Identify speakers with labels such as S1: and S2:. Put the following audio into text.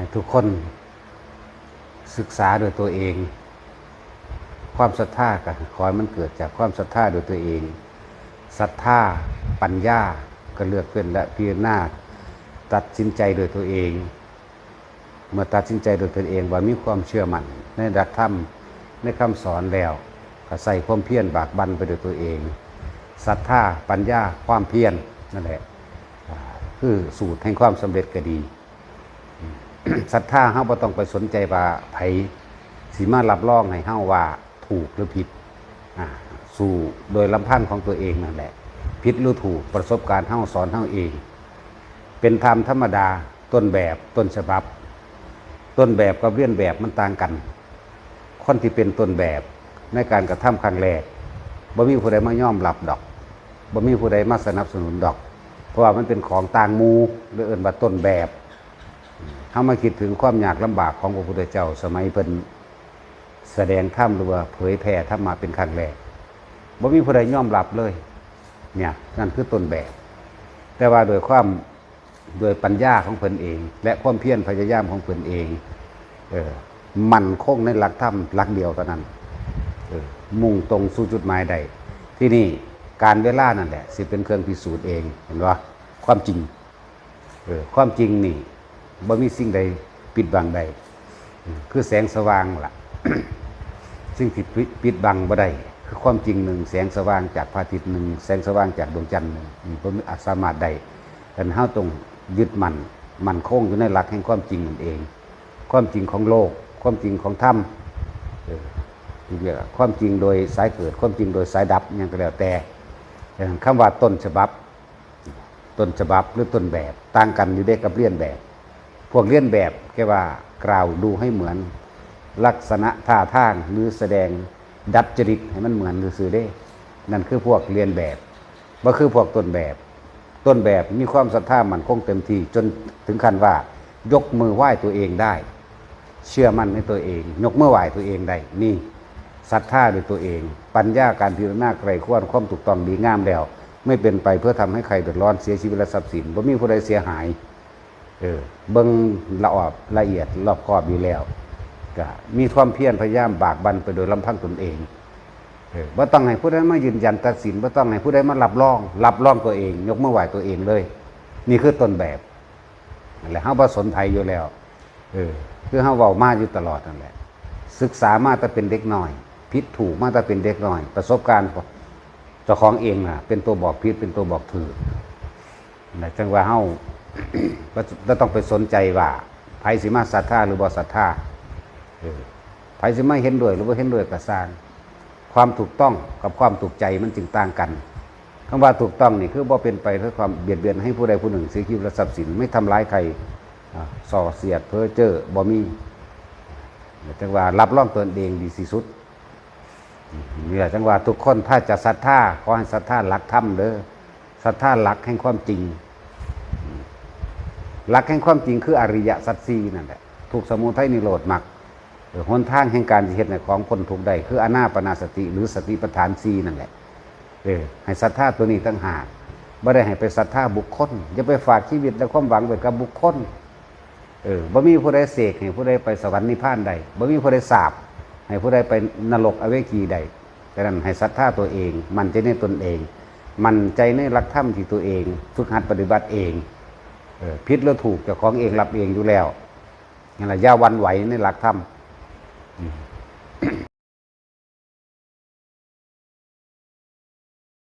S1: ให้ทุกคนศึกษาโดยตัวเอง ความศรัทธาก็ขอให้มันเกิดจากความศรัทธาโดยตัวเองศรัทธาปัญญาก็เลือกเป็นและพิจารณาตัดสินใจโดยตัวเอง เมื่อตัดสินใจโดยตนเองว่ามีความเชื่อมั่นในดักธรรมในคำสอนแล้วก็ใส่ความเพียรบากบันไปโดยตัวเองศรัทธาปัญญาความเพียรนั่นแหละคือสูตรแห่งความสำเร็จก็ดี ศรัทธาเฮาบ่ต้องไปสนใจว่าไผสิมารับรองให้เฮาว่าถูกหรือผิดอ่าสู่โดยลำพังของตัวเองนั่นแหละผิดหรือถูกประสบการณ์เฮาสอนเฮาเอง เป็นธรรมธรรมดาต้นแบบต้นฉบับ ต้นแบบกับเลียนแบบมันต่างกันคนที่เป็นต้นแบบในการกระทำครั้งแรกบ่มีผู้ใดมาย่อมรับดอกบ่มีผู้ใดมาสนับสนุนดอก เพราะว่ามันเป็นของต่างมูหรือเอิ้นว่าต้นแบบ เฮามาคิดถึงความยากลำบากของพระพุทธเจ้า สมัยเพิ่นแสดงธรรมหรือว่าเผยแผ่ธรรมมาเป็นครั้งแรกบ่มีผู้ใดยอมรับเลย เนี่ยนั่นคือต้นแบบ แต่ว่าโดยความโดยปัญญาของเพิ่นเอง และความเพียรพยายามของเพิ่นเองเออมันคงในหลักธรรมหลักเดียวเท่านั้นเออมุ่งตรงสู่จุดหมายใด ที่นี่การเวลานั่นแหละ สิเป็นเครื่องพิสูจน์เองเห็นว่าความจริงเออความจริงนี่ บ่มีสิ่งใดปิดบังใดคือแสงสว่างล่ะ สิ่งที่ปิดปิดบังบ่ได้คือความจริงหนึ่งแสงสว่างจากพระอาทิตย์หนึ่งแสงสว่างจากดวงจันทร์หนึ่งอืมบ่มีอาสามารถใดแต่เฮาต้องยึดมันมันคงอยู่ในหลักแห่งความจริงนั่นเอง ความจริงของโลก ความจริงของธรรมเออที่เรียกความจริงโดยสายเกิด ความจริงโดยสายดับอย่างก็แล้วแต่แต่คำว่าต้นฉบับ ต้นฉบับหรือต้นแบบ ต่างกันอยู่ได้กับเลียนแบบ พวกเลียนแบบแค่ว่ากล่าวดูให้เหมือน ลักษณะท่าทางหรือแสดงดัดจริตให้มันเหมือนหรือสื่อได้ นั่นคือพวกเรียนแบบว่าคือพวกต้นแบบ ต้นแบบมีความศรัทธามันคงเต็มที่จนถึงขั้นว่ายกมือไหว้ตัวเองได้ เชื่อมั่นในตัวเอง ยกมือไหว้ตัวเองได้นี่ศรัทธาด้วยตัวเอง ปัญญาการพิจารณาใครควรความถูกต้องดีงามแล้ว ไม่เป็นไปเพื่อทำให้ใครเดือดร้อนเสียชีวิตและทรัพย์สินบ่มีผู้ใดเสียหาย เออเบิ่งละออบละเอียดรอบคอบอยู่แล้วก็มีความเพียรพยายามบากบันไปโดยลำพังตนเองเออบ่ต้องให้ผู้ใดมายืนยันตัดสินบ่ต้องให้ผู้ใดมารับรอง รับรองตัวเอง ยกมือไหวตัวเองเลย นี่คือต้นแบบนั่นแหละเฮาบ่สนไทยอยู่แล้ว เออ คือเฮาเว้ามาอยู่ตลอดนั่นแหละ ศึกษามาแต่เป็นเด็กน้อยผิดถูกมาแต่เป็นเด็กน้อย ประสบการณ์เจ้าของเองน่ะ เป็นตัวบอกผิดเป็นตัวบอกถูกนะจังว่าเฮา ก็ต้องไปสนใจว่าไผสิมาศรัทธาหรือบ่ศรัทธาเออไผสิมาเห็นด้วย หรือบ่เห็นด้วยก็สร้าง ความถูกต้องกับความถูกใจมันจึงต่างกันคำว่าถูกต้องนี่คือบ่เป็นไปเพื่อความเบียดเบียนให้ผู้ใดผู้หนึ่งเสียชีวิตและทรัพย์สินไม่ทำร้ายใครส่อเสียดเพ้อเจ้อบ่มีจังว่ารับรองตนเองดีที่สุดนี่แหละจังว่าทุกคนถ้าจะศรัทธาขอให้ศรัทธาหลักธรรมเด้อศรัทธาหลักแห่งความจริง หลักแห่งความจริงคืออริยสัจสีนั่นแหละทุกสมุทัยนิโรธมรรคเออหนทางแห่งการเหตุในของคนทุกข์ใดคืออนาปนาสติหรือสติปัฏฐานสีนั่นแหละเออให้ศรัทธาตัวนี้ตั้งหากไม่ได้ให้ไปศรัทธาบุคคลอย่าไปฝากชีวิตและความหวังไว้กับบุคคลเออบ่มีผู้ใดเสกให้ผู้ใดไปสวรรค์นิพพานใดบ่มีผู้ใดสาบให้ผู้ใดไปนรกอเวกีใดดังนั้นให้ศรัทธาตัวเอง มันใจในตนเอง มันใจในหลักธรรมที่ตัวเอง ฝึกหัดปฏิบัติเอง เออผิษแล้วถูกจะของเองรับเองอยู่แล้วนั่นแหละย่าวันไหวในหลักธรรม